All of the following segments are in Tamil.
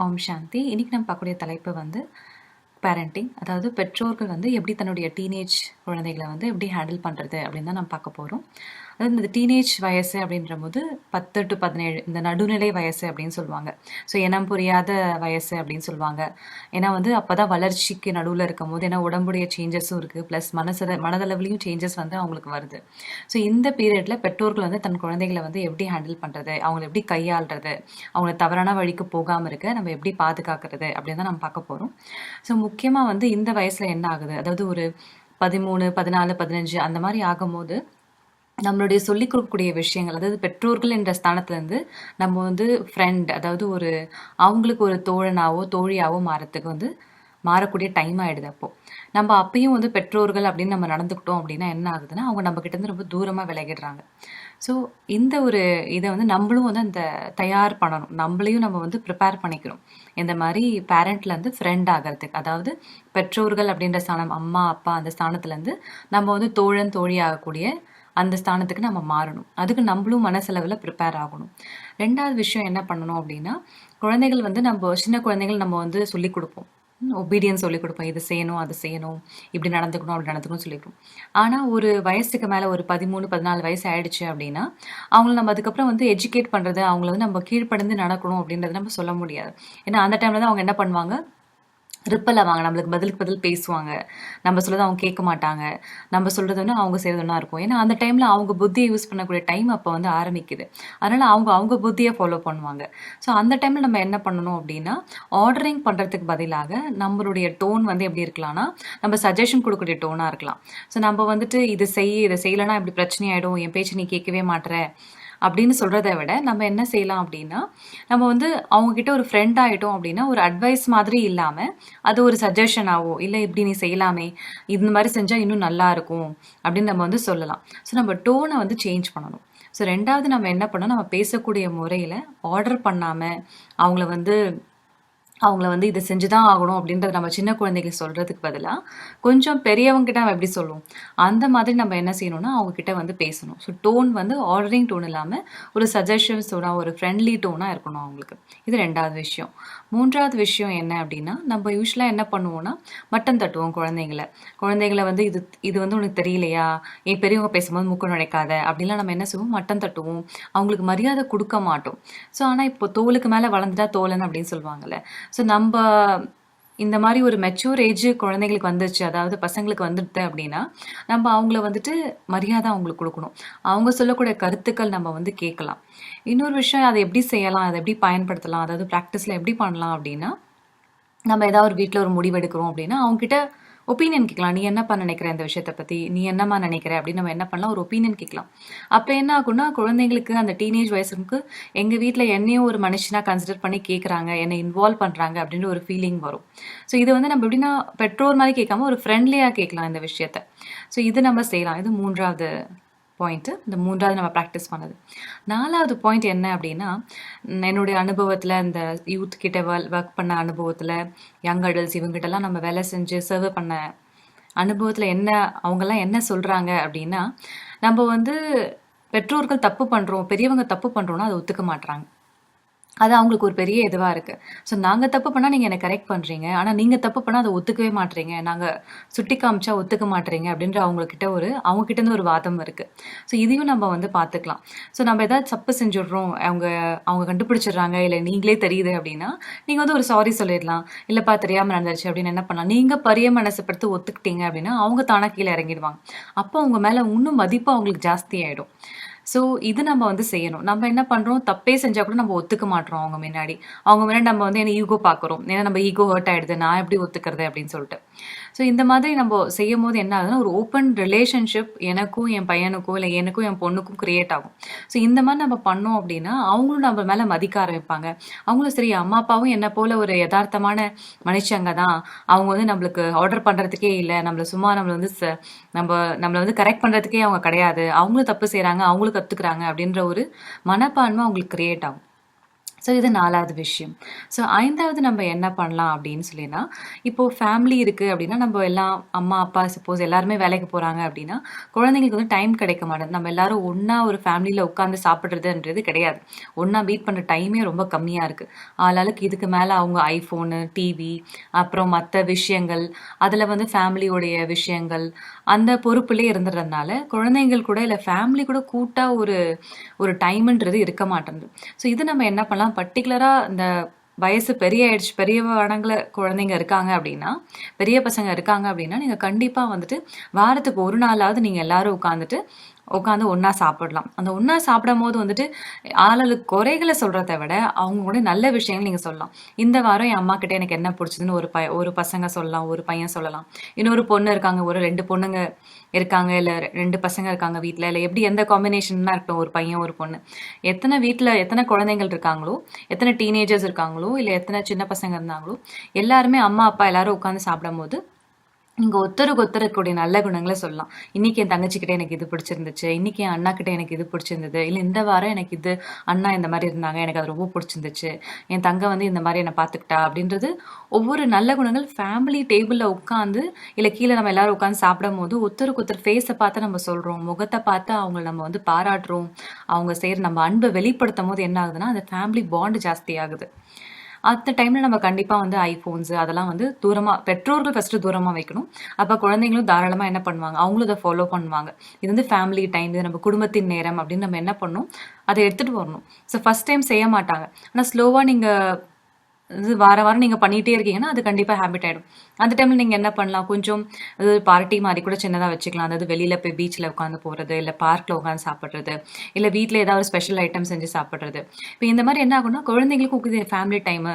ஓம் சாந்தி. இன்றைக்கி நம்ம பார்க்கக்கூடிய தலைப்பு வந்து பேரண்டிங் அதாவது பெற்றோர்கள் வந்து எப்படி தன்னுடைய டீனேஜ் குழந்தைகளை வந்து எப்படி ஹேண்டில் பண்ணுறது அப்படின்னு தான் நம்ம பார்க்க போகிறோம் அதாவது இந்த டீனேஜ் வயசு அப்படின்ற போது பத்து டு பதினேழு இந்த நடுநிலை வயசு அப்படின்னு சொல்லுவாங்க. ஸோ இனம் புரியாத வயசு அப்படின்னு சொல்லுவாங்க. ஏன்னா வந்து அப்போ தான் வளர்ச்சிக்கு நடுவில் இருக்கும் போது ஏன்னா உடம்புடைய சேஞ்சஸும் இருக்குது ப்ளஸ் மனசில் மனதளவுலையும் சேஞ்சஸ் வந்து அவங்களுக்கு வருது. ஸோ இந்த பீரியடில் பெற்றோர்கள் வந்து தன் குழந்தைகளை வந்து எப்படி ஹேண்டில் பண்ணுறது அவங்களை எப்படி கையாளுறது? அவங்கள தவறான வழிக்கு போகாமல் இருக்க நம்ம எப்படி பாதுகாக்கிறது? அப்படின்னு தான் நம்ம பார்க்க போகிறோம் ஸோ முக்கியமாக வந்து இந்த வயசில் என்ன ஆகுது? அதாவது ஒரு பதிமூணு பதினாலு பதினஞ்சு அந்த மாதிரி ஆகும்போது நம்மளுடைய சொல்லிக் கொடுக்கக்கூடிய விஷயங்கள் அதாவது பெற்றோர்கள் என்ற ஸ்தானத்துலேருந்து நம்ம வந்து ஃப்ரெண்ட் அதாவது ஒரு அவங்களுக்கு ஒரு தோழனாவோ தோழியாவோ மாறத்துக்கு வந்து மாறக்கூடிய டைம் ஆகிடுது அப்போது நம்ம அப்பயும் வந்து பெற்றோர்கள் அப்படின்னு நம்ம நடந்துக்கிட்டோம் அப்படின்னா என்ன ஆகுதுன்னா அவங்க நம்மக்கிட்டேருந்து ரொம்ப தூரமாக விலகிடுறாங்க. ஸோ இந்த ஒரு இதை வந்து நம்மளும் வந்து அந்த தயார் பண்ணணும். நம்மளையும் நம்ம வந்து ப்ரிப்பேர் பண்ணிக்கணும். இந்த மாதிரி பேரண்ட்லேருந்து ஃப்ரெண்ட் ஆகிறதுக்கு அதாவது பெற்றோர்கள் அப்படின்ற ஸ்தானம் அம்மா அப்பா அந்த ஸ்தானத்துலேருந்து நம்ம வந்து தோழன் தோழி ஆகக்கூடிய அந்த ஸ்தானத்துக்கு நம்ம மாறணும். அதுக்கு நம்மளும் மனசளவில் ப்ரிப்பேர் ஆகணும். ரெண்டாவது விஷயம் என்ன பண்ணணும் அப்படின்னா குழந்தைகள் வந்து நம்ம சின்ன குழந்தைகள் நம்ம வந்து சொல்லிக் கொடுப்போம். ஒபீடியன்ஸ் சொல்லிக் கொடுப்போம். இது செய்யணும் அது செய்யணும். இப்படி நடந்துக்கணும் அப்படி நடந்துக்கணும் சொல்லிக்கிறோம் ஆனால் ஒரு வயசுக்கு மேலே ஒரு பதிமூணு பதினாலு வயசு ஆயிடுச்சு அப்படின்னா அவங்கள நம்ம அதுக்கப்புறம் வந்து எஜுகேட் பண்ணுறது அவங்கள வந்து நம்ம கீழ்ப்படிந்து நடக்கணும் அப்படின்றத நம்ம சொல்ல முடியாது. ஏன்னா அந்த டைமில் தான் அவங்க என்ன பண்ணுவாங்க? ரிப்பல் ஆவாங்க நம்மளுக்கு பதிலுக்கு பதில் பேசுவாங்க. நம்ம சொல்றதை அவங்க கேட்க மாட்டாங்க. நம்ம சொல்றது வந்து அவங்க செய்யறது ஒன்றா இருக்கும். ஏன்னா அந்த டைம்ல அவங்க புத்தியை யூஸ் பண்ணக்கூடிய டைம் அப்போ வந்து ஆரம்பிக்குது. அதனால அவங்க அவங்க புத்தியை ஃபாலோ பண்ணுவாங்க. ஸோ அந்த டைம்ல நம்ம என்ன பண்ணணும் அப்படின்னா ஆர்டரிங் பண்றதுக்கு பதிலாக நம்மளுடைய டோன் வந்து எப்படி இருக்கலாம்னா நம்ம சஜஷன் கொடுக்கக்கூடிய டோனாக இருக்கலாம். ஸோ நம்ம வந்துட்டு இது செய் இதை செய்யலைன்னா இப்படி பிரச்சனையாயிடும் என் பேச்சு நீ கேட்கவே மாட்டேற அப்படின்னு சொல்கிறத விட நம்ம என்ன செய்யலாம் அப்படின்னா நம்ம வந்து அவங்கக்கிட்ட ஒரு ஃப்ரெண்ட் ஆகிட்டோம் அப்படின்னா ஒரு அட்வைஸ் மாதிரி இல்லாமல் அது ஒரு சஜஷனாவோ இல்லை இப்படி நீ செய்யலாமே. இந்த மாதிரி செஞ்சால் இன்னும் நல்லா இருக்கும். அப்படின்னு நம்ம வந்து சொல்லலாம். ஸோ நம்ம டோனை வந்து சேஞ்ச் பண்ணணும். ஸோ ரெண்டாவது நம்ம என்ன பண்ணோம் நம்ம பேசக்கூடிய முறையில் ஆர்டர் பண்ணாமல் அவங்கள வந்து அவங்கள வந்து இதை செஞ்சு தான் ஆகணும் அப்படின்றத நம்ம சின்ன குழந்தைக்கு சொல்கிறதுக்கு பதிலாக கொஞ்சம் பெரியவங்ககிட்ட நம்ம எப்படி சொல்லுவோம்? அந்த மாதிரி நம்ம என்ன செய்யணும்னா அவங்கக்கிட்ட வந்து பேசணும். ஸோ டோன் வந்து ஆர்டரிங் டோன் இல்லாமல் ஒரு சஜஷன்ஸ் டோனாக ஒரு ஃப்ரெண்ட்லி டோனாக இருக்கணும் அவங்களுக்கு. இது ரெண்டாவது விஷயம். மூன்றாவது விஷயம் என்ன அப்படின்னா நம்ம யூஸ்வலாக என்ன பண்ணுவோம்னா மட்டன் தட்டுவோம் குழந்தைங்கள. குழந்தைங்கள வந்து இது இது வந்து உனக்கு தெரியலையா? என் பெரியவங்க பேசும்போது மூக்க நுழைக்காத. அப்படின்லாம் நம்ம என்ன செய்வோம்? மட்டன் தட்டுவோம். அவங்களுக்கு மரியாதை கொடுக்க மாட்டோம். ஸோ ஆனால் இப்போ தோலுக்கு மேலே வளர்ந்துட்டா தோலன் அப்படின்னு சொல்லுவாங்கல்ல ஸோ நம்ம இந்த மாதிரி ஒரு மெச்சூர் ஏஜ் குழந்தைங்களுக்கு வந்துருச்சு அதாவது பசங்களுக்கு வந்துட்டு அப்படின்னா நம்ம அவங்கள வந்துட்டு மரியாதை அவங்களுக்கு கொடுக்கணும். அவங்க சொல்லக்கூடிய கருத்துக்கள் நம்ம வந்து கேட்கலாம். இன்னொரு விஷயம் அதை எப்படி செய்யலாம் அதை எப்படி பயன்படுத்தலாம் அதாவது ப்ராக்டிஸில் எப்படி பண்ணலாம் அப்படின்னா நம்ம ஏதாவது ஒரு வீட்டில் ஒரு முடிவு எடுக்கிறோம் அப்படின்னா அவங்ககிட்ட ஒப்பீனியன் கேட்கலாம். நீ என்னப்பா நினைக்கிற இந்த விஷயத்தை பற்றி நீ என்னம்மா நினைக்கிற? அப்படின்னு நம்ம என்ன பண்ணலாம்? ஒரு ஒப்பீனியன் கேட்கலாம். அப்போ என்ன ஆகும்னா குழந்தைங்களுக்கு அந்த டீனேஜ் வயசுக்கு எங்கள் வீட்டில் என்னையும் ஒரு மனுஷனாக கன்சிடர் பண்ணி கேட்குறாங்க என்னை இன்வால்வ் பண்ணுறாங்க அப்படின்ற ஒரு ஃபீலிங் வரும். ஸோ இது வந்து நம்ம எப்படின்னா பெற்றோர் மாதிரி கேட்காம ஒரு ஃப்ரெண்ட்லியாக கேட்கலாம் இந்த விஷயத்த. ஸோ இது நம்ம செய்யலாம். இது மூன்றாவது பாயிண்ட்டு இந்த மூன்றாவது நம்ம ப்ராக்டிஸ் பண்ணது. நாலாவது பாயிண்ட் என்ன அப்படின்னா என்னுடைய அனுபவத்தில் இந்த யூத் கிட்ட ஒர்க் பண்ண அனுபவத்தில் யங் அடல்ட்ஸ் இவங்ககிட்டலாம் நம்ம வேலை செஞ்சு சர்வ் பண்ண அனுபவத்தில் என்ன அவங்கெல்லாம் என்ன சொல்கிறாங்க அப்படின்னா நம்ம வந்து பெற்றோர்கள் தப்பு பண்ணுறோம் பெரியவங்க தப்பு பண்ணுறோன்னா அதை ஒத்துக்க மாட்டுறாங்க அது அவங்களுக்கு ஒரு பெரிய இதுவாக இருக்குது ஸோ நாங்கள் தப்பு பண்ணால் நீங்கள் என்னை கரெக்ட் பண்ணுறீங்க ஆனால் நீங்கள் தப்பு பண்ணால் அதை ஒத்துக்கவே மாட்டீங்க. நாங்கள் சுட்டி காமிச்சா ஒத்துக்க மாட்டீங்க அப்படின்ற அவங்கக்கிட்ட ஒரு அவங்கக்கிட்டேருந்து ஒரு வாதம் இருக்குது ஸோ இதையும் நம்ம வந்து பார்த்துக்கலாம். ஸோ நம்ம ஏதாவது தப்பு செஞ்சுடுறோம். அவங்க அவங்க கண்டுபிடிச்சிடுறாங்க. இல்லை நீங்களே தெரியுது அப்படின்னா நீங்கள் வந்து ஒரு சாரி சொல்லிடலாம். இல்லைப்பா தெரியாமல் நடந்துருச்சு அப்படின்னு என்ன பண்ணலாம்? நீங்கள் பரிய மனசுப்படுத்தி ஒத்துக்கிட்டீங்க அப்படின்னா அவங்க தானாக கீழே இறங்கிடுவாங்க. அப்போ அவங்க மேலே இன்னும் மதிப்பு அவங்களுக்கு ஜாஸ்தி ஆகிடும் ஸோ இது நம்ம வந்து செய்யணும். நம்ம என்ன பண்ணுறோம் தப்பே செஞ்சால் கூட நம்ம ஒத்துக்க மாட்டோம் அவங்க முன்னாடி. அவங்க முன்னாடி நம்ம வந்து என்ன ஈகோ பார்க்குறோம் ஏன்னா நம்ம ஈகோ ஹர்ட் ஆகிடுது நான் எப்படி ஒத்துக்கிறது அப்படின்னு சொல்லிட்டு. ஸோ இந்த மாதிரி நம்ம செய்யும் போது என்ன ஆகுதுன்னா ஒரு ஓப்பன் ரிலேஷன்ஷிப் எனக்கும் என் பையனுக்கும் இல்லை எனக்கும் என் பொண்ணுக்கும் கிரியேட் ஆகும். ஸோ இந்த மாதிரி நம்ம பண்ணோம் அப்படின்னா அவங்களும் நம்ம மேலே மதிக்க ஆரம்பிப்பாங்க. அவங்களும் சரி அம்மா அப்பாவும் என்ன போல ஒரு யதார்த்தமான மனுஷங்க தான். அவங்க வந்து நம்மளுக்கு ஆர்டர் பண்ணுறதுக்கே இல்லை. நம்மளை சும்மா நம்மளை வந்து நம்ம நம்மளை வந்து கரெக்ட் பண்ணுறதுக்கே அவங்க கிடையாது. அவங்களும் தப்பு செய்கிறாங்க அவங்களும் கற்றுக்குறாங்க அப்படின்ற ஒரு மனப்பான்மை அவங்களுக்கு கிரியேட் ஆகும். ஸோ இது நாலாவது விஷயம். ஸோ ஐந்தாவது நம்ம என்ன பண்ணலாம் அப்படின்னு சொல்லினா இப்போது ஃபேமிலி இருக்குது அப்படின்னா நம்ம எல்லாம் அம்மா அப்பா சப்போஸ் எல்லாருமே வேலைக்கு போகிறாங்க அப்படின்னா குழந்தைங்களுக்கு வந்து டைம் கிடைக்க மாட்டேன் நம்ம எல்லாரும் ஒன்றா ஒரு ஃபேமிலியில் உட்காந்து சாப்பிட்றதுன்றது கிடையாது. ஒன்றா மீட் பண்ணுற டைமே ரொம்ப கம்மியாக இருக்குது ஆளாளுக்கு இதுக்கு மேலே அவங்க ஐஃபோனு டிவி அப்புறம் மற்ற விஷயங்கள் அதில் வந்து ஃபேமிலியோடைய விஷயங்கள் அந்த பொறுப்புலேயே இருந்துடுறதுனால குழந்தைங்கள் கூட இல்லை ஃபேமிலி கூட கூட்டாக ஒரு ஒரு டைம்ன்றது இருக்க மாட்டேங்குது. ஸோ இது நம்ம என்ன பண்ணலாம்? பர்டிகுலராக இந்த வயசு பெரிய ஆயிடுச்சு பெரிய வனங்கள குழந்தைங்க இருக்காங்க அப்படின்னா பெரிய பசங்க இருக்காங்க அப்படின்னா நீங்கள் கண்டிப்பாக வந்துட்டு வாரத்துக்கு ஒரு நாளாவது நீங்கள் எல்லாரும் உட்காந்துட்டு உட்காந்து ஒன்றா சாப்பிடலாம். அந்த ஒன்றா சாப்பிடும் போது வந்துட்டு ஆளுக்கு குறைகளை சொல்கிறத விட அவங்க கூட நல்ல விஷயங்கள் நீங்கள் சொல்லலாம். இந்த வாரம் என் அம்மா கிட்டே எனக்கு என்ன பிடிச்சதுன்னு ஒரு ப ஒரு பசங்க சொல்லலாம் ஒரு பையன் சொல்லலாம். இன்னொரு பொண்ணு இருக்காங்க ஒரு ரெண்டு பொண்ணுங்க இருக்காங்க இல்லை ரெண்டு பசங்க இருக்காங்க வீட்டில் இல்லை எப்படி எந்த காம்பினேஷன்னா இருப்பேன் ஒரு பையன் ஒரு பொண்ணு. எத்தனை வீட்டில் எத்தனை குழந்தைகள் இருக்காங்களோ எத்தனை டீனேஜர்ஸ் இருக்காங்களோ இல்லை எத்தனை சின்ன பசங்க இருந்தாங்களோ எல்லாருமே அம்மா அப்பா எல்லாரும் உட்காந்து சாப்பிடும் போது இங்கே ஒருத்தருக்கு ஒருத்தருக்கூடிய நல்ல குணங்களை சொல்லலாம். இன்றைக்கி என் தங்கச்சிக்கிட்ட எனக்கு இது பிடிச்சிருந்துச்சு. இன்றைக்கி என் அண்ணாக்கிட்ட எனக்கு இது பிடிச்சிருந்தது. இல்லை இந்த வாரம் எனக்கு இது அண்ணா இந்த மாதிரி இருந்தாங்க. எனக்கு அது ரொம்ப பிடிச்சிருந்துச்சு. என் தங்க வந்து இந்த மாதிரி என்னை பார்த்துக்கிட்டா அப்படின்றது ஒவ்வொரு நல்ல குணங்கள் ஃபேமிலி டேபிளில் உட்காந்து இல்லை கீழே நம்ம எல்லாரும் உட்காந்து சாப்பிடும் போது ஒருத்தருக்கு ஒருத்தர் ஃபேஸை பார்த்து நம்ம சொல்கிறோம் முகத்தை பார்த்து அவங்க நம்ம வந்து பாராட்டுறோம். அவங்க செய்கிற நம்ம அன்பை வெளிப்படுத்தும் போது என்ன ஆகுதுன்னா அந்த ஃபேமிலி பாண்டு ஜாஸ்தி ஆகுது. அந்த டைமில் நம்ம கண்டிப்பாக வந்து ஐஃபோன்ஸு அதெல்லாம் வந்து தூரமாக பெற்றோர்கள் ஃபஸ்ட்டு தூரமாக வைக்கணும். அப்போ குழந்தைங்களும் தாராளமாக என்ன பண்ணுவாங்க? அவங்களும் அதை ஃபாலோ பண்ணுவாங்க. இது வந்து ஃபேமிலி டைம் இது நம்ம குடும்பத்தின் நேரம் அப்படின்னு நம்ம என்ன பண்ணணும்? அதை எடுத்துகிட்டு வரணும். ஸோ ஃபஸ்ட் டைம் செய்ய மாட்டாங்க. ஆனால் ஸ்லோவாக நீங்கள் இது வார வாரம் நீங்கள் பண்ணிகிட்டே இருக்கீங்கன்னா அது கண்டிப்பாக ஹேபிட் ஆகிடும் அந்த டைமில் நீங்கள் என்ன பண்ணலாம்? கொஞ்சம் அது பார்ட்டி மாதிரி கூட சின்னதாக வச்சுக்கலாம். அதாவது வெளியில் போய் பீச்சில் உட்காந்து போகிறது இல்லை பார்க்கில் உட்காந்து சாப்பிட்றது இல்லை வீட்டில் ஏதாவது ஸ்பெஷல் ஐட்டம் செஞ்சு சாப்பிட்றது. இப்போ இந்த மாதிரி என்ன ஆகும்னா குழந்தைங்களுக்கு ஃபேமிலி டைமு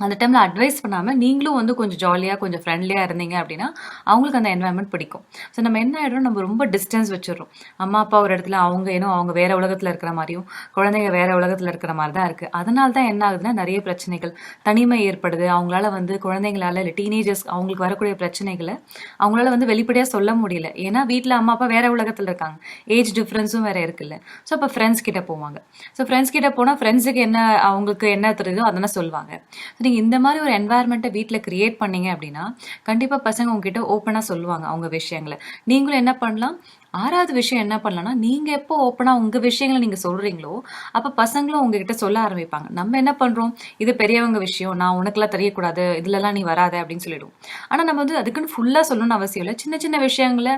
அந்த டைமில் அட்வைஸ் பண்ணாமல் நீங்களும் வந்து கொஞ்சம் ஜாலியாக கொஞ்சம் ஃப்ரெண்ட்லியாக இருந்தீங்க அப்படின்னா அவங்களுக்கு அந்த என்வாயன்மெண்ட் பிடிக்கும். ஸோ நம்ம என்ன ஆகிடும் நம்ம ரொம்ப டிஸ்டன்ஸ் வச்சிடறோம். அம்மா அப்பா ஒரு இடத்துல அவங்க ஏனோ அவங்க வேற உலகத்தில் இருக்கிற மாதிரியும் குழந்தைங்க வேற உலகத்தில் இருக்கிற மாதிரி தான் இருக்குது அதனால தான் என்ன ஆகுதுன்னா நிறைய பிரச்சனைகள் தனிமை ஏற்படுது. அவங்களால வந்து குழந்தைங்களால இல்லை டீனேஜர்ஸ் அவங்களுக்கு வரக்கூடிய பிரச்சனைகளை அவங்களால வந்து வெளிப்படையாக சொல்ல முடியல. ஏன்னா வீட்டில் அம்மா அப்பா வேற உலகத்தில் இருக்காங்க. ஏஜ் டிஃப்ரென்ஸும் வேற இருக்குல்ல. ஸோ அப்போ ஃப்ரெண்ட்ஸ் கிட்ட போவாங்க. ஸோ ஃப்ரெண்ட்ஸ் கிட்ட போனால் ஃப்ரெண்ட்ஸுக்கு என்ன அவங்களுக்கு என்ன தெரியுதோ அதெல்லாம் சொல்லுவாங்க. நீங்கள் இந்த மாதிரி ஒரு என்வாயர்மெண்ட்டை வீட்டில் க்ரியேட் பண்ணீங்க அப்படின்னா கண்டிப்பாக பசங்க உங்ககிட்ட ஓப்பனாக சொல்லுவாங்க அவங்க விஷயங்களை. நீங்களும் என்ன பண்ணலாம்? ஆறாவது விஷயம் என்ன பண்ணலாம்னா நீங்கள் எப்போ ஓப்பனாக உங்கள் விஷயங்களை நீங்கள் சொல்கிறீங்களோ அப்போ பசங்களும் உங்ககிட்ட சொல்ல ஆரம்பிப்பாங்க. நம்ம என்ன பண்ணுறோம் இது பெரியவங்க விஷயம். நான் உனக்குலாம் தெரியக்கூடாது. இதுலலாம் நீ வராத அப்படின்னு சொல்லிடுவோம். ஆனால் நம்ம வந்து அதுக்குன்னு ஃபுல்லாக சொல்லணும்னு அவசியம் இல்லை. சின்ன சின்ன விஷயங்களை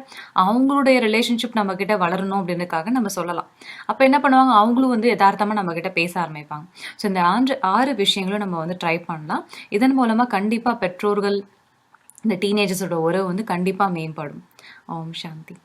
அவங்களுடைய ரிலேஷன்ஷிப் நம்ம கிட்ட வளரணும் அப்படின்றதுக்காக நம்ம சொல்லலாம். அப்போ என்ன பண்ணுவாங்க? அவங்களும் வந்து யதார்த்தமாக நம்ம கிட்ட பேச ஆரம்பிப்பாங்க. ஸோ இந்த ஆறு ஆறு விஷயங்களும் நம்ம வந்து ட்ரை பண்ணலாம். இதன் மூலமாக கண்டிப்பாக பெற்றோர்கள் இந்த டீனேஜர்ஸோட உறவு வந்து கண்டிப்பாக மேம்படும். ஓம் சாந்தி.